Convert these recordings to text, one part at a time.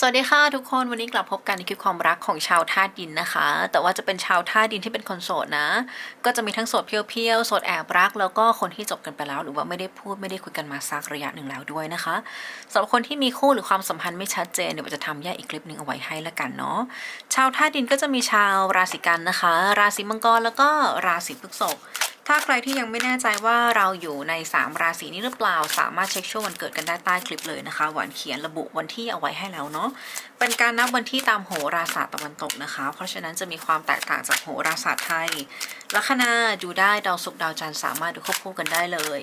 สวัสดีค่ะทุกคนวันนี้กลับพบกันในคลิปความรักของชาวธาตุดินนะคะ แต่ว่าจะเป็นชาวธาตุดินที่เป็นคนโสดนะ ก็จะมีทั้งโสดเพียวๆโสดแอบรัก แล้วก็คนที่จบกันไปแล้ว หรือว่าไม่ได้พูดไม่ได้คุยกันมาสักระยะหนึ่งแล้วด้วยนะคะสำหรับคนที่มีคู่หรือความสัมพันธ์ไม่ชัดเจนเดี๋ยวจะทำแยกอีกคลิปหนึ่งเอาไว้ให้ละกันเนาะชาวธาตุดินก็จะมีชาวราศีกันนะคะ ราศีมังกรแล้วก็ราศีพฤษภ ถ้าใครที่ยังไม่แน่ใจว่าเราอยู่ใน 3 ราศีนี้หรือเปล่า สามารถเช็คช่วงวันเกิดกันได้ใต้คลิปเลยนะคะ หวานเขียนระบุวันที่เอาไว้ให้แล้วเนาะ เป็นการนับวันที่ตามโหราศาสตร์ตะวันตกนะคะ เพราะฉะนั้นจะมีความแตกต่างจากโหราศาสตร์ไทย ลัคนาดูได้ดาวศุกร์ดาวจันทร์สามารถดูควบคู่กันได้เลย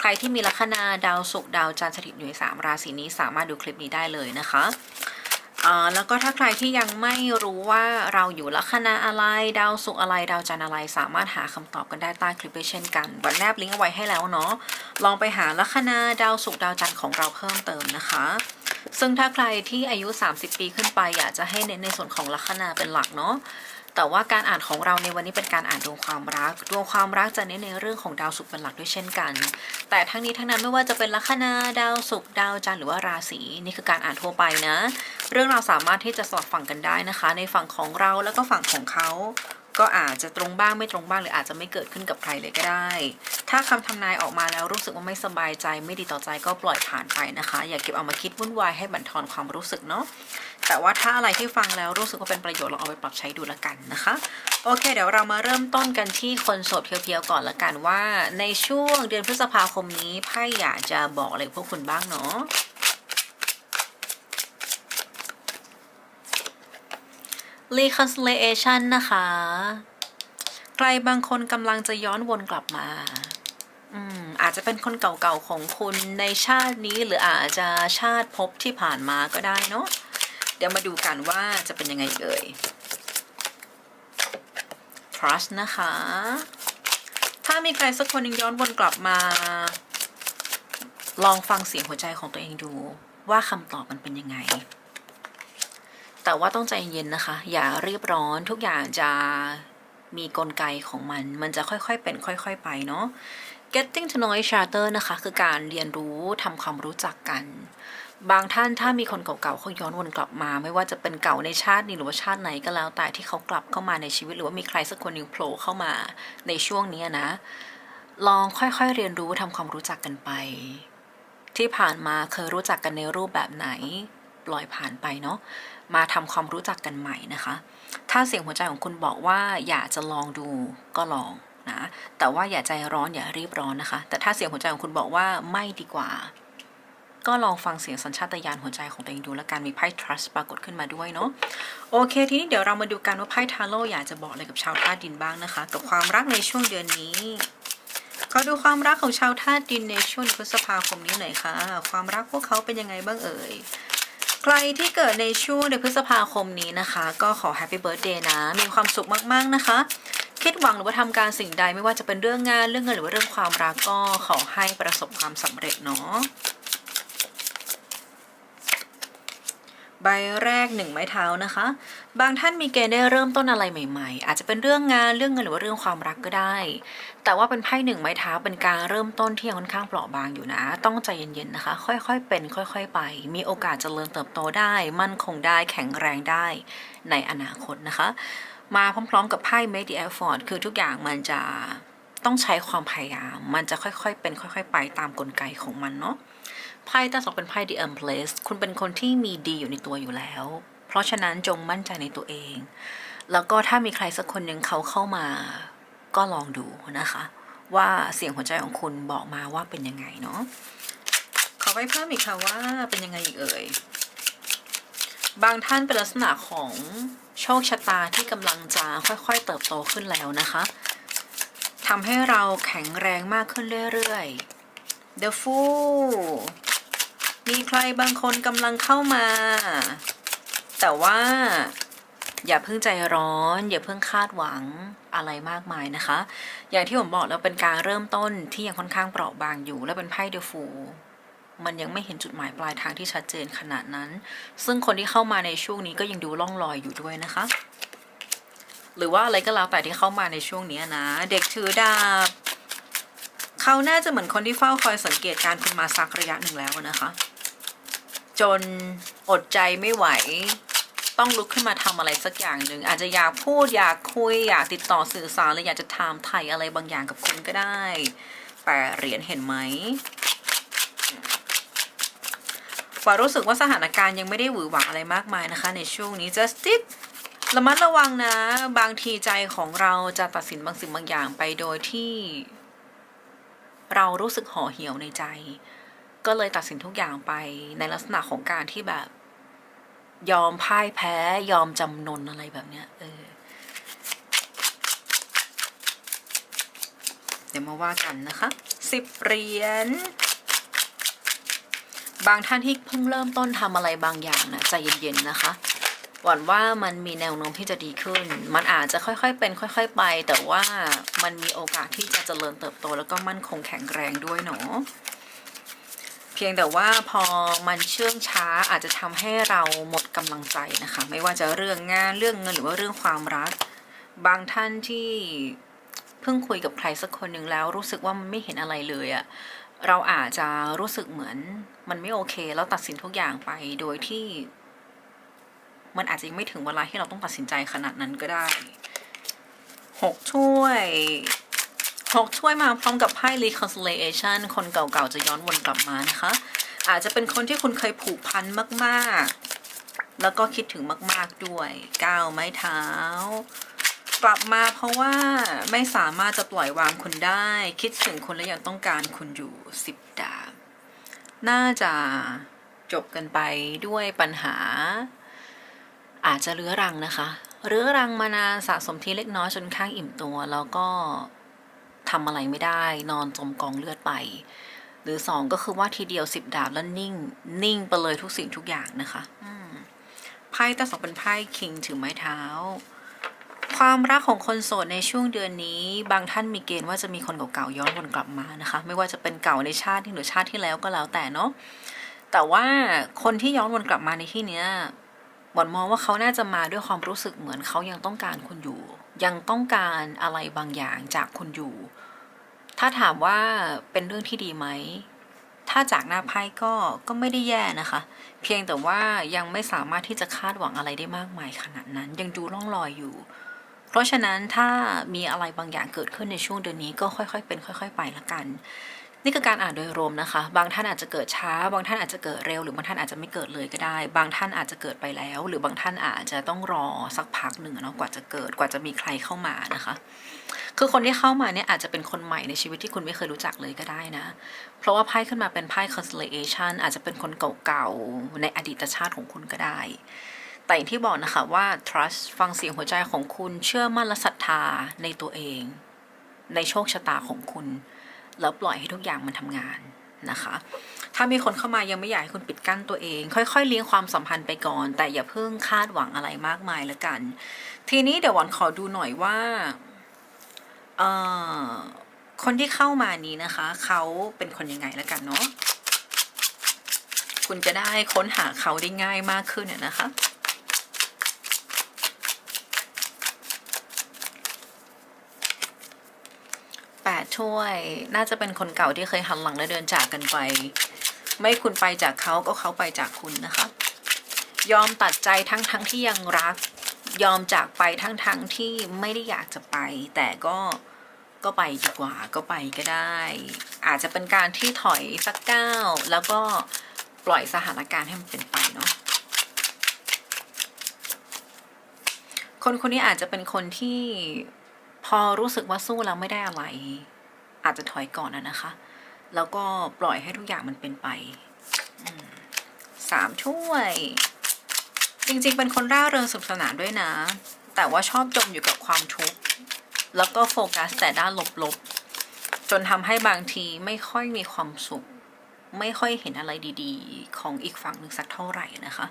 ใครที่มีลัคนาดาวศุกร์ดาวจันทร์สถิตอยู่ในสามราศีนี้สามารถดูคลิปนี้ได้เลยนะคะ แล้วก็ถ้าใครที่ยังไม่รู้ว่าเราอยู่ลัคนาอะไร ดาวศุกร์อะไร ดาวจันทร์อะไร สามารถหาคำตอบกันได้ใต้คลิปเช่นกันวันแนบลิงก์เอาไว้ให้แล้วเนาะ ลองไปหาลัคนาดาวศุกร์ดาวจันทร์ของเราเพิ่มเติมนะคะ ซึ่งถ้าใครที่อายุ 30 ปีขึ้นไปอยากจะให้เน้นในส่วนของลัคนาเป็นหลักเนาะ แต่ว่าการอ่านของเราในวันนี้เป็นการอ่านดวงความรัก ดวงความรักจะเน้นในเรื่องของดาวศุกร์เป็นหลักด้วยเช่นกัน แต่ทั้งนี้ทั้งนั้นไม่ว่าจะเป็นลัคนาดาวศุกร์ดาวจันทร์หรือว่าราศีนี่คือการอ่านทั่วไปนะ เรื่องเราสามารถที่จะสอดฝั่งกันได้นะคะ ในฝั่งของเราแล้วก็ฝั่งของเขาก็อาจจะตรงบ้างไม่ตรงบ้างหรืออาจจะไม่เกิดขึ้นกับใครเลยก็ได้ ถ้าคำทำนายออกมาแล้วรู้สึกว่าไม่สบายใจ ไม่ดีต่อใจก็ปล่อยผ่านไปนะคะ อย่าเก็บเอามาคิดวุ่นวายให้บั่นทอนความรู้สึกเนาะ แต่ว่าถ้าอะไรที่ฟังแล้วรู้สึกว่าเป็นประโยชน์เราเอาไปปรับใช้ดูละกันนะคะ โอเค เดี๋ยวเรามาเริ่มต้นกันที่คนโสดเพียวๆก่อนละกันว่า ในช่วงเดือนพฤษภาคมนี้ไพ่อยากจะบอกอะไรพวกคุณบ้างเนาะ reconciliation นะคะ ใครบางคนกำลังจะย้อนวนกลับมาอืมอาจจะเป็นคนเก่าๆของคุณในชาตินี้หรืออาจจะชาติภพที่ผ่านมาก็ได้เนาะ เดี๋ยวมาดูกันว่าจะเป็นยังไงเอ่ย trust นะคะ ถ้ามีใครสักคนหนึงย้อนวนกลับมา ลองฟังเสียงหัวใจของตัวเองดู ว่าคำตอบมันเป็นยังไง แต่ว่าต้องใจเย็นนะคะ อย่ารีบร้อนทุกอย่างจะมีกลไกของมัน มันจะค่อยๆเป็นค่อย ๆ ไปเนาะ getting to know each other นะคะ คือการเรียนรู้ทำความรู้จักกัน บางท่านถ้ามีคนเก่าๆเขาย้อนวนกลับมา ไม่ว่าจะเป็นเก่าในชาตินี้หรือว่าชาติไหนก็แล้วแต่ที่เขากลับเข้ามาในชีวิต หรือว่ามีใครสักคนหนึ่งโผล่เข้ามาในช่วงนี้นะ ลองค่อยๆเรียนรู้ทำความรู้จักกันไป ที่ผ่านมาเคยรู้จักกันในรูปแบบไหน ปล่อยผ่านไปเนาะมาทำความรู้จักกันใหม่นะคะ ถ้าเสียงหัวใจของคุณบอกว่าอยากจะลองดูก็ลองนะแต่ว่าอย่าใจร้อนอย่ารีบร้อนนะคะ แต่ถ้าเสียงหัวใจของคุณบอกว่าไม่ดีกว่า ก็ลองฟังเสียงสัญชาตญาณหัวใจของตัวเองดูแล้วกันมีไพ่ trust ปรากฏขึ้นมาด้วยเนาะโอเค ทีนี้เดี๋ยวเรามาดูกันว่าไพ่ทาโร่อยากจะบอกอะไรกับชาวธาตุดินบ้างนะคะ กับความรักในช่วงเดือนนี้ขอดูความรักของชาวธาตุดินในช่วงพฤษภาคมนี้หน่อยค่ะ ความรักพวกเขาเป็นยังไงบ้างเอ่ยใครที่เกิดในช่วงเดือนพฤษภาคมนี้นะคะ ก็ขอแฮปปี้เบิร์ a เดย์นะ มีความสุขมาก ๆ นะคะ คิดหวังหรือว่าทำการสิ่งใดไม่ว่าจะเป็นเรื่องงานเรื่องเงินหรือว่าเรื่องความรักก็ขอให้ประสบความสำเร็จเนาะ ใบแรกหนึ่งไม้เท้านะคะ บางท่านมีเกณฑ์ได้เริ่มต้นอะไรใหม่ๆ อาจจะเป็นเรื่องงานเรื่องเงินหรือว่าเรื่องความรักก็ได้ แต่ว่าเป็นไพ่หนึ่งไม้เท้าเป็นการเริ่มต้นที่ยังค่อนข้างเปราะบางอยู่นะ ต้องใจเย็นๆนะคะ ค่อยๆเป็น ค่อย ๆ ไป มีโอกาสเจริญเติบโตได้ มั่นคงได้แข็งแรงได้ในอนาคตนะคะ มาพร้อมๆ กับไพ่ Make the effort คือทุกอย่างมันจะต้องใช้ความพยายาม มันจะค่อยๆเป็น ค่อย ๆ ไปตามกลไกของมันเนาะ ไพ่ต้าสองเป็นไพ่ The Empress คุณเป็นคนที่มีดีอยู่ในตัวอยู่แล้ว เพราะฉะนั้นจงมั่นใจในตัวเอง แล้วก็ถ้ามีใครสักคนหนึ่งเขาเข้ามา ก็ลองดูนะคะ ว่าเสียงหัวใจของคุณบอกมาว่าเป็นยังไงเนาะขอไปเพิ่มอีกค่ะว่าเป็นยังไงอีกเอ่ยบางท่านเป็นลักษณะของโชคชะตาที่กำลังจะค่อยๆ เติบโตขึ้นแล้วนะคะทำให้เราแข็งแรงมากขึ้นเรื่อยๆ The Fool มีใครบางคนกำลังเข้ามา แต่ว่า อย่าเพิ่งใจร้อน อย่าเพิ่งคาดหวังอะไรมากมายนะคะ อย่างที่ผมบอกแล้วเป็นการเริ่มต้นที่ยังค่อนข้างเปราะบางอยู่ และเป็นไพ่เดฟูมันยังไม่เห็นจุดหมายปลายทางที่ชัดเจนขนาดนั้น ซึ่งคนที่เข้ามาในช่วงนี้ก็ยังดูล่องลอยอยู่ด้วยนะคะ หรือว่าอะไรก็แล้วแต่ที่เข้ามาในช่วงนี้นะ เด็กถือดาบ เขาน่าจะเหมือนคนที่เฝ้าคอยสังเกตการคุณมาสักระยะหนึ่งแล้วนะคะ จนอดใจไม่ไหว ต้องลุกขึ้นมาทำอะไรสักอย่างหนึ่งอาจจะอยากพูดอยากคุยอยากติดต่อสื่อสารหรืออยากจะถามไทยอะไรบางอย่างกับคุณก็ได้ แต่เหรียญเห็นไหมว่ารู้สึกว่าสถานการณ์ยังไม่ได้หวือหวาอะไรมากมายนะคะ ในช่วงนี้ justice ระมัดระวังนะ บางทีใจของเราจะตัดสินบางสิ่งบางอย่างไปโดยที่ เรารู้สึกห่อเหี่ยวในใจ ก็เลยตัดสินทุกอย่างไปในลักษณะของการที่แบบ ยอมพ่ายแพ้ยอมจำนนอะไรแบบเนี้ยเออเดี๋ยวมาว่ากันนะคะสิบเหรียญบางท่านที่เพิ่งเริ่มต้นทำอะไรบางอย่างนะใจเย็นๆนะคะหวั่นว่ามันมีแนวโน้มที่จะดีขึ้น มันอาจจะค่อยๆเป็น ค่อย ๆ ไป แต่ว่ามันมีโอกาสที่จะเจริญเติบโตแล้วก็มั่นคงแข็งแรงด้วยเนาะ เพียงแต่ว่าพอมันเชื่องช้าอาจจะทำให้เราหมดกำลังใจนะคะ ไม่ว่าจะเรื่องงานเรื่องเงินหรือว่าเรื่องความรัก บางท่านที่เพิ่งคุยกับใครสักคนหนึ่งแล้วรู้สึกว่ามันไม่เห็นอะไรเลยอะเราอาจจะรู้สึกเหมือนมันไม่โอเค แล้วตัดสินทุกอย่างไปโดยที่ มันอาจจะยังไม่ถึงเวลาที่เราต้องตัดสินใจขนาดนั้นก็ได้หกถ้วย หกถ้วยมาพร้อมกับไพ่ reconciliation คนเก่าๆ จะย้อนวนกลับมานะคะ อาจจะเป็นคนที่คุณเคยผูกพันมากๆ แล้วก็คิดถึงมาก ๆด้วยก้าวไม้เท้า กลับมาเพราะว่าไม่สามารถจะปล่อยวางคุณได้ คิดถึงคุณและยังต้องการคุณอยู่สิบดาบน่าจะจบกันไปด้วยปัญหา อาจจะเรื้อรังนะคะ เรื้อรังมานานสะสมทีเล็กน้อยจนข้างอิ่มตัวแล้วก็ ทำอะไรไม่ได้ นอนจมกองเลือดไป หรือสองก็คือว่าทีเดียวสิบดาบแล้วนิ่ง นิ่งไปเลยทุกสิ่งทุกอย่างนะคะอืมไพ่แต่สองเป็นไพ่คิงถือไม้เท้า ความรักของคนโสดในช่วงเดือนนี้ บางท่านมีเกณฑ์ว่าจะมีคนเก่าๆย้อนวนกลับมานะคะ ไม่ว่าจะเป็นเก่าในชาติที่หรือชาติที่แล้วก็แล้วแต่เนาะแต่ว่าคนที่ย้อนวนกลับมาในที่เนี้ยบอนมองว่าเขาน่าจะมาด้วยความรู้สึกเหมือนเขายังต้องการคุณอยู่ ยังต้องการอะไรบางอย่างจากคุณอยู่ ถ้าถามว่าเป็นเรื่องที่ดีไหม ถ้าจากหน้าไพ่ก็ก็ไม่ได้แย่นะคะ เพียงแต่ว่ายังไม่สามารถที่จะคาดหวังอะไรได้มากมายขนาดนั้น ยังดูร่องรอยอยู่ เพราะฉะนั้นถ้ามีอะไรบางอย่างเกิดขึ้นในช่วงเดือนนี้ก็ค่อยๆ เป็นค่อย ๆ ไปละกัน นี่คือการอ่านโดยรวมนะคะ บางท่านอาจจะเกิดช้า บางท่านอาจจะเกิดเร็ว หรือบางท่านอาจจะไม่เกิดเลยก็ได้ บางท่านอาจจะเกิดไปแล้ว หรือบางท่านอาจจะต้องรอสักพักหนึ่งเนาะกว่าจะเกิดกว่าจะมีใครเข้ามานะคะ คือคนที่เข้ามาเนี่ยอาจจะเป็นคนใหม่ในชีวิตที่คุณไม่เคยรู้จักเลยก็ได้นะ เพราะว่าไพ่ขึ้นมาเป็นไพ่ constellation อาจจะเป็นคนเก่าๆในอดีตชาติของคุณก็ได้แต่อย่างที่บอกนะคะว่า trust ฟังเสียงหัวใจของคุณเชื่อมั่นและศรัทธาในตัวเอง ในโชคชะตาของคุณ แล้วปล่อยให้ทุกอย่างมันทำงานนะคะ ถ้ามีคนเข้ามายังไม่อยากให้คุณปิดกั้นตัวเอง ค่อยๆ เลี้ยงความสัมพันธ์ไปก่อน แต่อย่าเพิ่งคาดหวังอะไรมากมายละกัน ทีนี้เดี๋ยววันขอดูหน่อยว่าเอ่อคนที่เข้ามานี้นะคะ เขาเป็นคนยังไงแล้วกันเนาะคุณจะได้ค้นหาเขาได้ง่ายมากขึ้นอะนะคะ แปดถ้วย น่าจะเป็นคนเก่าที่เคยหันหลังและเดินจากกันไป ไม่คุณไปจากเขาก็เขาไปจากคุณนะคะ ยอมตัดใจทั้งทั้งที่ยังรัก ยอมจากไปทั้งทั้งที่ไม่ได้อยากจะไป แต่ก็ก็ไปดีกว่าก็ไปก็ได้ อาจจะเป็นการที่ถอยสักก้าวแล้วก็ปล่อยสถานการณ์ให้มันเป็นไปเนาะคนคนนี้อาจจะเป็นคนที่ พอรู้สึกว่าสู้แล้วไม่ได้อะไร อาจจะถอยก่อนนะคะ แล้วก็ปล่อยให้ทุกอย่างมันเป็นไปสามถ้วย จริงๆ เป็นคนร่าเริงสนุกสนานด้วยนะ แต่ว่าชอบจมอยู่กับความทุกข์แล้วก็โฟกัสแต่ด้านลบๆ จนทำให้บางทีไม่ค่อยมีความสุข ไม่ค่อยเห็นอะไรดีๆ ของอีกฝั่งหนึ่งสักเท่าไหร่นะคะ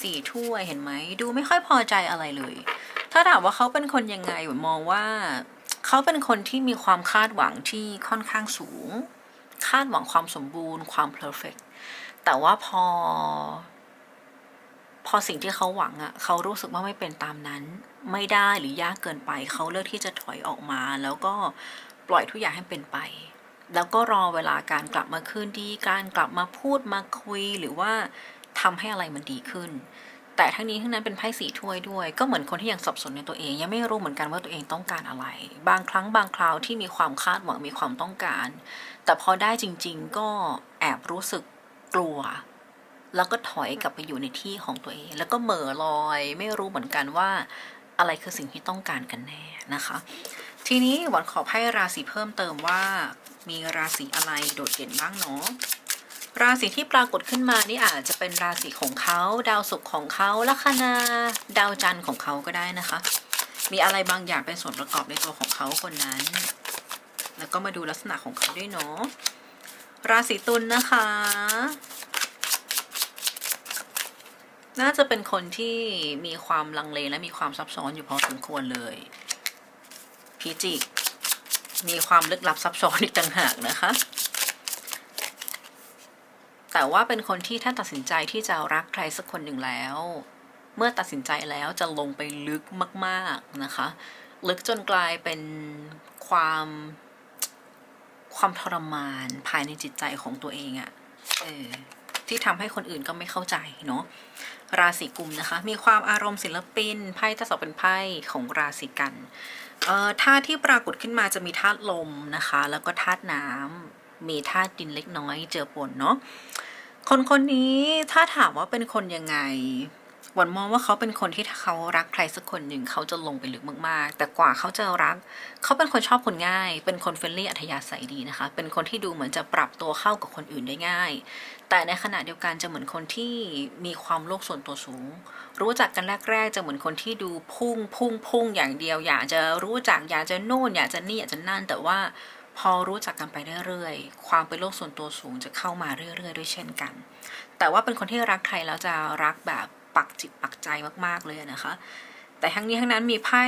สี่ถ้วยเห็นไหม ดูไม่ค่อยพอใจอะไรเลย ถ้าถามว่าเขาเป็นคนยังไงมมองว่าเขาเป็นคนที่มีความคาดหวังที่ค่อนข้างสูง คาดหวังความสมบูรณ์ ความเพอร์เฟกแต่ว่าพอ พอสิ่งที่เขาหวังอะ่ะเขารู้สึกว่าไม่เป็นตามนั้น ไม่ได้หรือยากเกินไป เขาเลือกที่จะถอยออกมา แล้วก็ปล่อยทุกอย่างให้เป็นไป แล้วก็รอเวลาการกลับมาคืนดี การกลับมาพูดมาคุยหรือว่าทำให้อะไรมันดีขึ้น แต่ทั้งนี้ทั้งนั้นเป็นไพ่สีถ้วยด้วย ก็เหมือนคนที่ยังสับสนในตัวเอง ยังไม่รู้เหมือนกันว่าตัวเองต้องการอะไร บางครั้งบางคราวที่มีความคาดหวังมีความต้องการ แต่พอได้จริง ๆ ก็แอบรู้สึกกลัว แล้วก็ถอยกลับไปอยู่ในที่ของตัวเอง แล้วก็เหม่อลอย ไม่รู้เหมือนกันว่า อะไรคือสิ่งที่ต้องการกันแน่นะคะ ทีนี้หวันขอไพ่ราศีเพิ่มเติมว่า มีราศีอะไรโดดเด่นบ้างเนาะ ราศีที่ปรากฏขึ้นมานี่อาจจะเป็นราศีของเขาดาวศุกร์ของเขาลัคนาดาวจันทร์ของเขาก็ได้นะคะ มีอะไรบางอย่างเป็นส่วนประกอบในตัวของเขาคนนั้น แล้วก็มาดูลักษณะของเขาด้วยเนาะราศีตุลนนะคะ น่าจะเป็นคนที่มีความลังเลและมีความซับซ้อนอยู่พอสมควรเลยพิจิกมีความลึกลับซับซ้อนอีกต่างหากนะคะ แต่ว่าเป็นคนที่ถ้าตัดสินใจที่จะรักใครสักคนหนึ่งแล้ว เมื่อตัดสินใจแล้วจะลงไปลึกมากๆนะคะ ลึกจนกลายเป็นความความทรมานภายในจิตใจของตัวเองอะเออที่ทำให้คนอื่นก็ไม่เข้าใจเนาะราศีกุมนะคะ มีความอารมณ์ศิลปินไพ่ถ้าสอบเป็นไพ่ของราศีกันเอ่อธาตุที่ปรากฏขึ้นมาจะมีธาตุลมนะคะ แล้วก็ธาตุน้ำ มีธาตุดินเล็กน้อยเจือปนเนาะคนคนนี้ถ้าถามว่าเป็นคนยังไงหวันมองว่าเขาเป็นคนที่ถ้าเขารักใครสักคนหนึ่งเขาจะลงไปลึกมากๆ แต่กว่าเขาจะรัก เขาเป็นคนชอบคนง่าย เป็นคนเฟรนลี่อัธยาศัยดีนะคะ เป็นคนที่ดูเหมือนจะปรับตัวเข้ากับคนอื่นได้ง่าย แต่ในขณะเดียวกันจะเหมือนคนที่มีความโลกส่วนตัวสูง รู้จักกันแรกๆจะเหมือนคนที่ดูพุ่งพุ่งพุ่งอย่างเดียว อยากจะรู้จักอยากจะโน่นอยากจะนี่อยากจะนั่นแต่ว่า พอรู้จักกันไปเรื่อยๆ ความเป็นโลกส่วนตัวสูงจะเข้ามาเรื่อยๆ ด้วยเช่นกัน แต่ว่าเป็นคนที่รักใครแล้วจะรักแบบปักจิตปักใจมากๆเลยนะคะ แต่ทั้งนี้ทั้งนั้นมีไพ่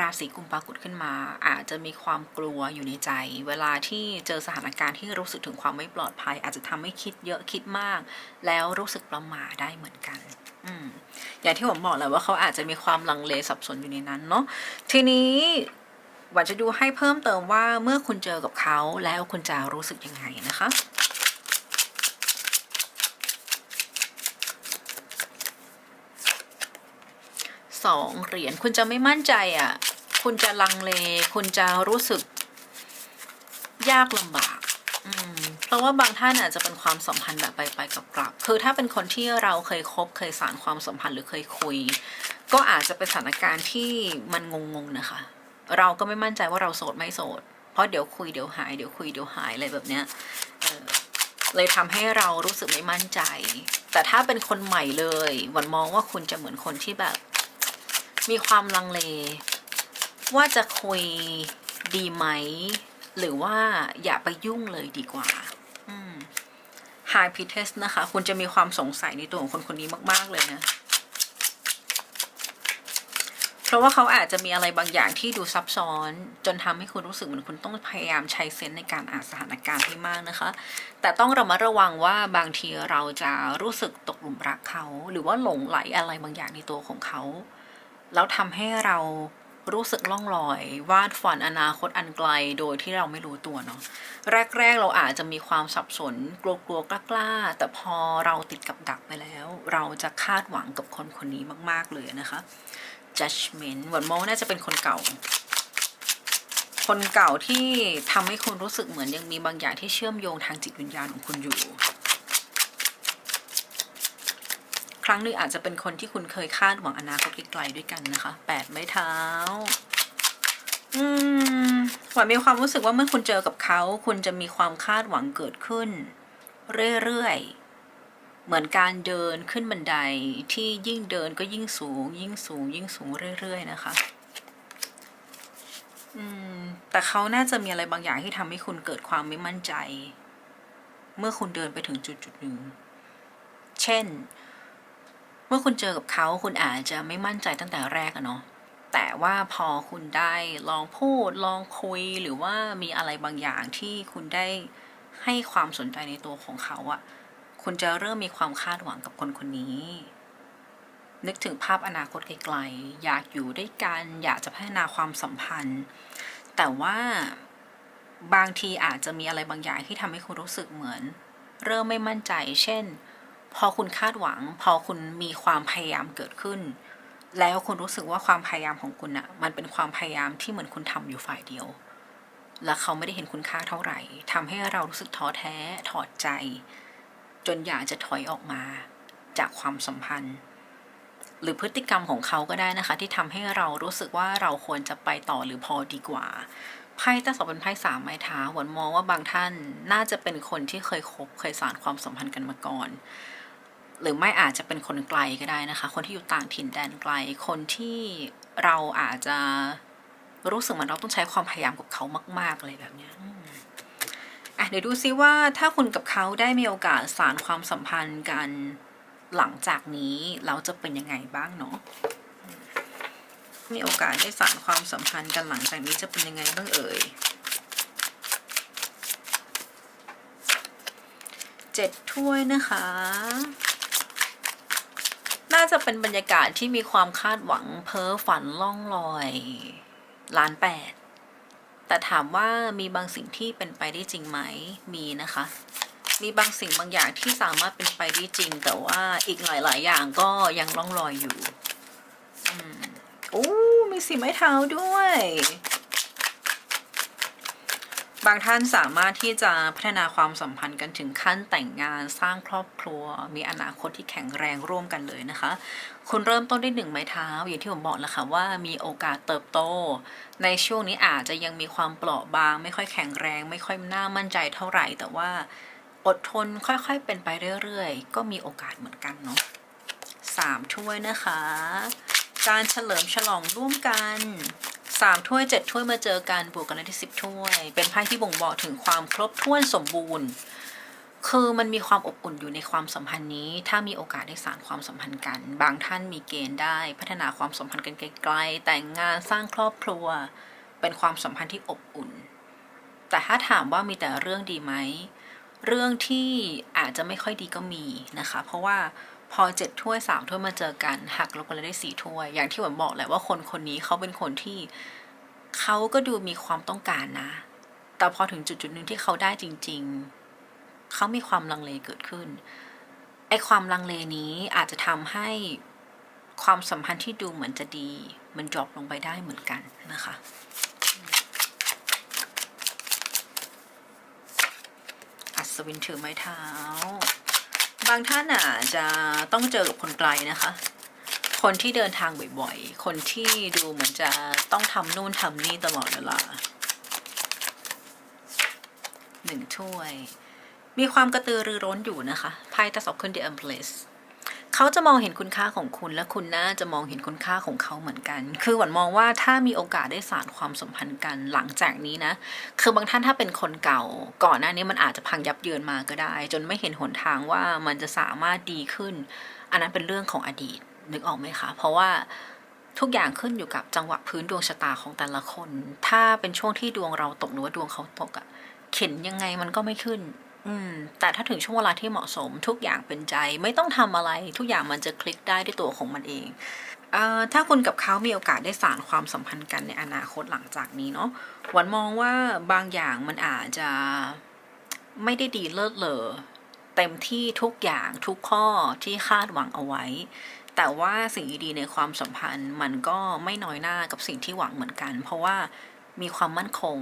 ราศีกุมปรากฏขึ้นมา อาจจะมีความกลัวอยู่ในใจ เวลาที่เจอสถานการณ์ที่รู้สึกถึงความไม่ปลอดภัย อาจจะทำให้คิดเยอะคิดมาก แล้วรู้สึกประหม่าได้เหมือนกันออย่างที่ผมบอกแหละว่าเขาอาจจะมีความลังเลสับสนอยู่ในนั้นเนาะทีนี้ หวันจะดูให้เพิ่มเติมว่าเมื่อคุณเจอกับเขาแล้วคุณจะรู้สึกยังไงนะคะสองเหรียญคุณจะไม่มั่นใจอะ คุณจะลังเล คุณจะรู้สึก ยากลำบาก อืม เพราะว่าบางท่านอาจจะเป็นความสัมพันธ์แบบไปไปกับกลับ คือถ้าเป็นคนที่เราเคยคบเคยสานความสัมพันธ์หรือเคยคุย ก็อาจจะเป็นสถานการณ์ที่มันงงๆนะคะ เราก็ไม่มั่นใจว่าเราโสดไม่โสด เพราะเดี๋ยวคุยเดี๋ยวหายเดี๋ยวคุยเดี๋ยวหายอะไรแบบเนี้ยเลยทำให้เรารู้สึกไม่มั่นใจ แต่ถ้าเป็นคนใหม่เลยหวันมองว่าคุณจะเหมือนคนที่แบบ มีความลังเล ว่าจะคุยดีไหม หรือว่าอย่าไปยุ่งเลยดีกว่าอืม High p i t e s นะคะ คุณจะมีความสงสัยในตัวของคนคนนี้มาก ๆ เลยนะ เพราะว่าเขาอาจจะมีอะไรบางอย่างที่ดูซับซ้อน จนทำให้คุณรู้สึกเหมือนคุณต้องพยายามใช้เซนส์ในการอ่านสถานการณ์ให้มากนะคะ แต่ต้องระมัดระวังว่าบางทีเราจะรู้สึกตกหลุมรักเขา หรือว่าหลงไหลอะไรบางอย่างในตัวของเขา แล้วทำให้เรารู้สึกล่องลอย วาดฝันอนาคตอันไกลโดยที่เราไม่รู้ตัวเนาะแรก ๆ เราอาจจะมีความสับสน กลัวๆกล้าๆแต่พอเราติดกับดักไปแล้ว เราจะคาดหวังกับคนคนนี้มาก ๆ เลยนะคะ judgment หวนมองว่าน่าจะเป็นคนเก่า คนเก่าที่ทำให้คุณรู้สึกเหมือนยังมีบางอย่างที่เชื่อมโยงทางจิตวิญญาณของคุณอยู่ ครั้งหนึ่งอาจจะเป็นคนที่คุณเคยคาดหวังอนาคตไกลๆด้วยกันนะคะแปดไม้เท้า อืมหวานมีความรู้สึกว่าเมื่อคุณเจอกับเขา คุณจะมีความคาดหวังเกิดขึ้น เรื่อยๆ เหมือนการเดินขึ้นบันไดที่ยิ่งเดินก็ยิ่งสูง ยิ่งสูง ยิ่งสูงเรื่อยๆนะคะอืมแต่เขาน่าจะมีอะไรบางอย่างที่ทำให้คุณเกิดความไม่มั่นใจ เมื่อคุณเดินไปถึงจุดจุดหนึ่ง เช่น เมื่อคุณเจอกับเขาคุณอาจจะไม่มั่นใจตั้งแต่แรกอะเนาะแต่ว่าพอคุณได้ลองพูดลองคุยหรือว่ามีอะไรบางอย่างที่คุณได้ให้ความสนใจในตัวของเขาอะ คุณจะเริ่มมีความคาดหวังกับคนคนนี้ นึกถึงภาพอนาคตไกลๆ อยากอยู่ด้วยกัน อยากจะพัฒนาความสัมพันธ์ แต่ว่าบางทีอาจจะมีอะไรบางอย่างที่ทำให้คุณรู้สึกเหมือน เริ่มไม่มั่นใจ เช่น พอคุณคาดหวัง พอคุณมีความพยายามเกิดขึ้น แล้วคุณรู้สึกว่าความพยายามของคุณอะมันเป็นความพยายามที่เหมือนคุณทำอยู่ฝ่ายเดียว และเขาไม่ได้เห็นคุณค่าเท่าไหร่ทำให้เรารู้สึกท้อแท้ถอดใจ จนอยากจะถอยออกมาจากความสัมพันธ์ หรือพฤติกรรมของเขาก็ได้นะคะ ที่ทำให้เรารู้สึกว่าเราควรจะไปต่อหรือพอดีกว่าไพ่ตั้งสองเป็นไพ่สามไม้เท้าหวนมองว่าบางท่านน่าจะเป็นคนที่เคยคบเคยสานความสัมพันธ์กันมาก่อน หรือไม่อาจจะเป็นคนไกลก็ได้นะคะ คนที่อยู่ต่างถิ่นแดนไกล คนที่เราอาจจะรู้สึกเหมือนเราต้องใช้ความพยายามกับเขามาก ๆ เลยแบบเนี้ย เดี๋ยวดูซิว่าถ้าคุณกับเขาได้มีโอกาสสานความสัมพันธ์กันหลังจากนี้เราจะเป็นยังไงบ้างเนาะมีโอกาสได้สานความสัมพันธ์กันหลังจากนี้จะเป็นยังไงบ้างเอ่ยเจ็ดถ้วยนะคะ น่าจะเป็นบรรยากาศที่มีความคาดหวังเพ้อฝันล่องลอยล้านแปด แต่ถามว่ามีบางสิ่งที่เป็นไปได้จริงไหมมีนะคะ มีบางสิ่งบางอย่างที่สามารถเป็นไปได้จริง แต่ว่าอีกหลาย ๆ อย่างก็ยังล่องลอยอยู่อืมโอ้มีสีไม้เท้าด้วย บางท่านสามารถที่จะพัฒนาความสัมพันธ์กันถึงขั้นแต่งงานสร้างครอบครัว มีอนาคตที่แข็งแรงร่วมกันเลยนะคะ คุณเริ่มต้นด้วยหนึ่งไม้เท้า อย่างที่ผมบอกแล้วค่ะว่ามีโอกาสเติบโต ในช่วงนี้อาจจะยังมีความเปราะบาง ไม่ค่อยแข็งแรง ไม่ค่อยน่ามั่นใจเท่าไหร่ แต่ว่าอดทนค่อยๆเป็นไปเรื่อยๆ ก็มีโอกาสเหมือนกันเนาะสามถ้วยนะคะ การเฉลิมฉลองร่วมกัน สามถ้วยเจ็ดถ้วยมาเจอกันบวกกันได้ที่สิบถ้วย เป็นไพ่ที่บ่งบอกถึงความครบถ้วนสมบูรณ์ คือมันมีความอบอุ่นอยู่ในความสัมพันธ์นี้ ถ้ามีโอกาสได้สานความสัมพันธ์กัน บางท่านมีเกณฑ์ได้พัฒนาความสัมพันธ์กันไกลๆแต่งงานสร้างครอบครัว เป็นความสัมพันธ์ที่อบอุ่น แต่ถ้าถามว่ามีแต่เรื่องดีไหมเรื่องที่อาจจะไม่ค่อยดีก็มีนะคะ เพราะว่า พอเจ็ดถ้วยสามถ้วยมาเจอกันหักลบกันเลยได้สี่ถ้วย อย่างที่ผมบอกแหละว่าคนคนนี้เขาเป็นคนที่เขาก็ดูมีความต้องการนะ แต่พอถึงจุดจุดหนึ่งที่เขาได้จริง ๆ เขามีความลังเลเกิดขึ้น ไอความลังเลนี้อาจจะทำให้ความสัมพันธ์ที่ดูเหมือนจะดี มันดรอปลงไปได้เหมือนกันนะคะอัศวินถือไม้เท้า บางท่านอาจจะต้องเจอกับคนไกลนะคะ คนที่เดินทางบ่อยๆ คนที่ดูเหมือนจะต้องทำนู่นทำนี่ตลอดเวลาหนึ่งถ้วย มีความกระตือรือร้นอยู่นะคะไพ่ตะสอบขึ้น The Empress เขาจะมองเห็นคุณค่าของคุณและคุณน่าจะมองเห็นคุณค่าของเขาเหมือนกัน คือหวันมองว่าถ้ามีโอกาสได้สานความสัมพันธ์กันหลังจากนี้นะ คือบางท่านถ้าเป็นคนเก่า ก่อนหน้านี้มันอาจจะพังยับเยินมาก็ได้ จนไม่เห็นหนทางว่ามันจะสามารถดีขึ้น อันนั้นเป็นเรื่องของอดีตนึกออกไหมคะ เพราะว่าทุกอย่างขึ้นอยู่กับจังหวะพื้นดวงชะตาของแต่ละคน ถ้าเป็นช่วงที่ดวงเราตกหรือว่าดวงเขาตกอะเข็นยังไงมันก็ไม่ขึ้น อืมแต่ถ้าถึงช่วงเวลาที่เหมาะสมทุกอย่างเป็นใจ ไม่ต้องทำอะไร ทุกอย่างมันจะคลิกได้ด้วยตัวของมันเองเอ่อถ้าคุณกับเขามีโอกาสได้สานความสัมพันธ์กันในอนาคตหลังจากนี้เนาะหวันมองว่าบางอย่างมันอาจจะไม่ได้ดีเลิศเลอเต็มที่ทุกอย่างทุกข้อที่คาดหวังเอาไว้ แต่ว่าสิ่งดีในความสัมพันธ์มันก็ไม่น้อยหน้ากับสิ่งที่หวังเหมือนกัน เพราะว่ามีความมั่นคง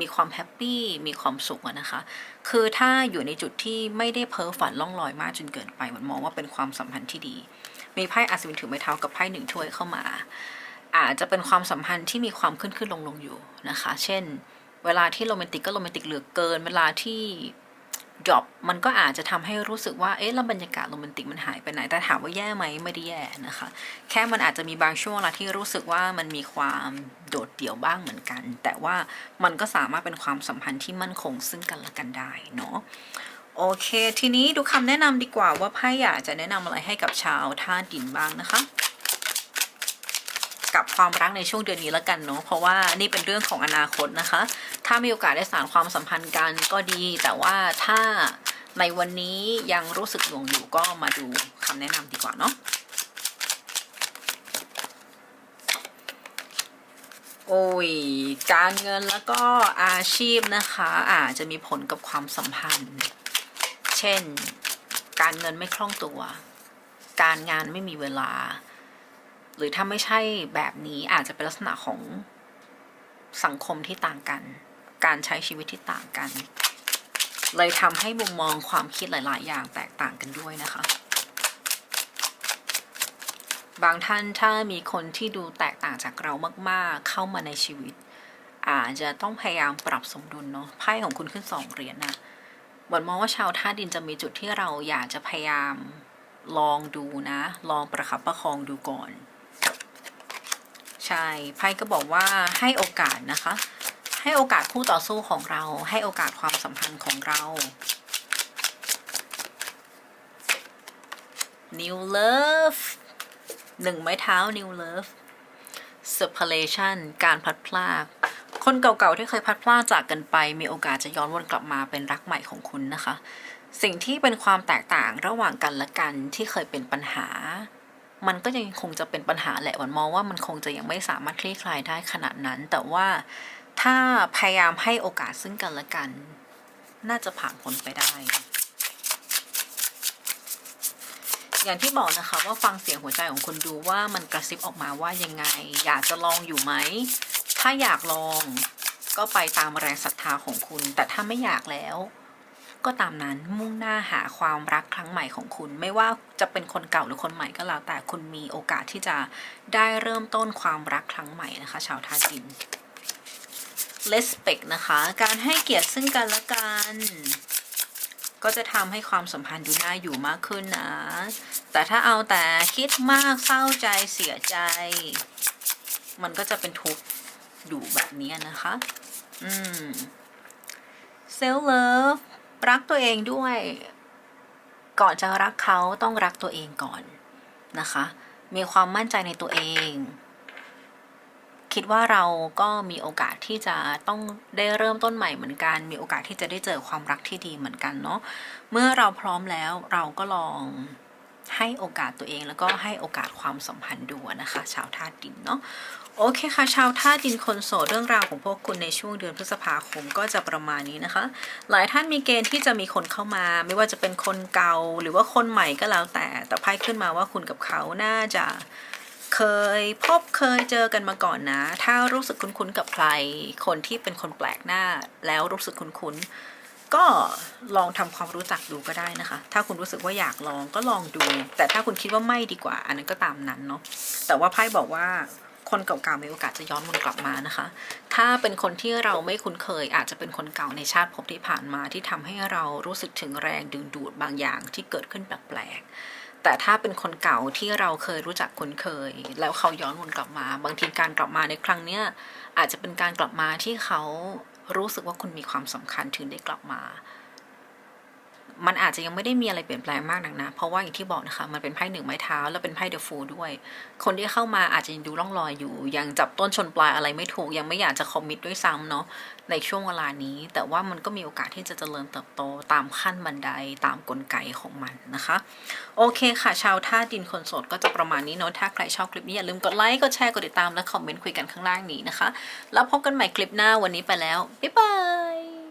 มีความแฮปปี้มีความสุขนะคะ คือถ้าอยู่ในจุดที่ไม่ได้เพ้อฝันล่องลอยมากจนเกินไปมันมองว่าเป็นความสัมพันธ์ที่ดี มีไพ่อัศวินถือไม้เท้ากับไพ่หนึ่งถ้วยเข้ามา อาจจะเป็นความสัมพันธ์ที่มีความขึ้นขึ้นลงลงอยู่นะคะ เช่น เวลาที่โรแมนติกก็โรแมนติกเหลือเกิน เวลาที่ ดรอปมันก็อาจจะทำให้รู้สึกว่า เอ๊ะแล้วบรรยากาศโรแมนติกมันหายไปไหน แต่ถามว่าแย่ไหมไม่ได้แย่นะคะ แค่มันอาจจะมีบางช่วงเวลาที่รู้สึกว่ามันมีความโดดเดี่ยวบ้างเหมือนกัน แต่ว่ามันก็สามารถเป็นความสัมพันธ์ที่มั่นคงซึ่งกันและกันได้เนาะโอเค ทีนี้ดูคำแนะนำดีกว่าว่าไพ่อยากจะแนะนำอะไรให้กับชาวธาตุดินบ้างนะคะ กับความรักในช่วงเดือนนี้แล้วกันเนาะเพราะว่านี่เป็นเรื่องของอนาคตนะคะ ถ้ามีโอกาสได้สานความสัมพันธ์กันก็ดี แต่ว่าถ้าในวันนี้ยังรู้สึกหน่วงอยู่ก็มาดูคำแนะนำดีกว่าเนาะโอ้ยการเงินแล้วก็อาชีพนะคะอาจจะมีผลกับความสัมพันธ์ เช่น การเงินไม่คล่องตัว การงานไม่มีเวลา หรือถ้าไม่ใช่แบบนี้อาจจะเป็นลักษณะของสังคมที่ต่างกัน การใช้ชีวิตที่ต่างกัน เลยทำให้มุมมองความคิดหลาย ๆ อย่างแตกต่างกันด้วยนะคะ บางท่านถ้ามีคนที่ดูแตกต่างจากเรามาก ๆ เข้ามาในชีวิต อาจจะต้องพยายามปรับสมดุลเนาะไพ่ของคุณขึ้นสองเหรียญนะวันมองว่าชาวท่าดินจะมีจุดที่เราอยากจะพยายามลองดูนะ ลองประคับประคองดูก่อน ใช่ไพ่ก็บอกว่าให้โอกาสนะคะ ให้โอกาสคู่ต่อสู้ของเรา ให้โอกาสความสัมพันธ์ของเรา New Love หนึ่งไม้เท้า New Love Separation การพลัดพรากคนเก่าๆที่เคยพลัดพรากจากกันไป มีโอกาสจะย้อนวนกลับมาเป็นรักใหม่ของคุณนะคะ สิ่งที่เป็นความแตกต่างระหว่างกันและกันที่เคยเป็นปัญหา มันก็ยังคงจะเป็นปัญหาแหละวันมองว่ามันคงจะยังไม่สามารถคลี่คลายได้ขนาดนั้น แต่ว่าถ้าพยายามให้โอกาสซึ่งกันและกัน น่าจะผ่านพ้นไปได้ อย่างที่บอกนะคะว่าฟังเสียงหัวใจของคุณดูว่ามันกระซิบออกมาว่ายังไง อยากจะลองอยู่ไหม ถ้าอยากลองก็ไปตามแรงศรัทธาของคุณ แต่ถ้าไม่อยากแล้ว ก็ตามนั้นมุ่งหน้าหาความรักครั้งใหม่ของคุณ ไม่ว่าจะเป็นคนเก่าหรือคนใหม่ก็แล้ว แต่คุณมีโอกาสที่จะได้เริ่มต้นความรักครั้งใหม่นะคะ ชาวทาดิน respect นะคะ การให้เกียรติซึ่งกันและกัน ก็จะทำให้ความสัมพันธ์ดูน่าอยู่มากขึ้นนะ แต่ถ้าเอาแต่คิดมากเศร้าใจเสียใจ มันก็จะเป็นทุกข์อยู่แบบนี้นะคะ อืม self love รักตัวเองด้วย ก่อนจะรักเขาต้องรักตัวเองก่อนนะคะ มีความมั่นใจในตัวเอง คิดว่าเราก็มีโอกาสที่จะต้องได้เริ่มต้นใหม่เหมือนกัน มีโอกาสที่จะได้เจอความรักที่ดีเหมือนกันเนาะเมื่อเราพร้อมแล้วเราก็ลอง ให้โอกาสตัวเองแล้วก็ให้โอกาสความสัมพันธ์ดูนะคะ ชาวธาตุดินเนาะโอเคค่ะ ชาวธาตุดินคนโสดเรื่องราวของพวกคุณในช่วงเดือนพฤษภาคมก็จะประมาณนี้นะคะ หลายท่านมีเกณฑ์ที่จะมีคนเข้ามา ไม่ว่าจะเป็นคนเก่าหรือว่าคนใหม่ก็แล้วแต่ แต่ไพ่ขึ้นมาว่าคุณกับเขาน่าจะเคยพบเคยเจอกันมาก่อนนะ ถ้ารู้สึกคุ้นๆกับใคร คนที่เป็นคนแปลกหน้าแล้วรู้สึกคุ้นๆ ก็ลองทำความรู้จักดูก็ได้นะคะ ถ้าคุณรู้สึกว่าอยากลองก็ลองดู แต่ถ้าคุณคิดว่าไม่ดีกว่า อันนั้นก็ตามนั้นเนาะ แต่ว่าไพ่บอกว่าคนเก่าๆมีโอกาสจะย้อนวนกลับมานะคะ ถ้าเป็นคนที่เราไม่คุ้นเคย อาจจะเป็นคนเก่าในชาติภพที่ผ่านมาที่ทำให้เรารู้สึกถึงแรงดึงดูดบางอย่างที่เกิดขึ้นแปลกๆ แต่ถ้าเป็นคนเก่าที่เราเคยรู้จักคุ้นเคย แล้วเขาย้อนวนกลับมา บางทีการกลับมาในครั้งเนี้ยอาจจะเป็นการกลับมาที่เขา รู้สึกว่าคุณมีความสำคัญถึงได้กลับมา มันอาจจะยังไม่ได้มีอะไรเปลี่ยนแปลงมากนักนะ เพราะว่าอย่างที่บอกนะคะ มันเป็นไพ่หนึ่งไม้เท้า แล้วเป็นไพ่เดอะฟูด้วย คนที่เข้ามาอาจจะยังดูร่องรอยอยู่ ยังจับต้นชนปลายอะไรไม่ถูก ยังไม่อยากจะคอมมิตด้วยซ้ำเนาะ ในช่วงเวลานี้ แต่ว่ามันก็มีโอกาสที่จะเจริญเติบโตตามขั้นบันไดตามกลไกของมันนะคะ โอเคค่ะ ชาวท่าดินคนโสดก็จะประมาณนี้เนาะ ถ้าใครชอบคลิปนี้อย่าลืมกดไลค์ กดแชร์ กดติดตาม และคอมเมนต์คุยกันข้างล่างนี้นะคะ แล้วพบกันใหม่คลิปหน้าวันนี้ไปแล้ว บ๊ายบาย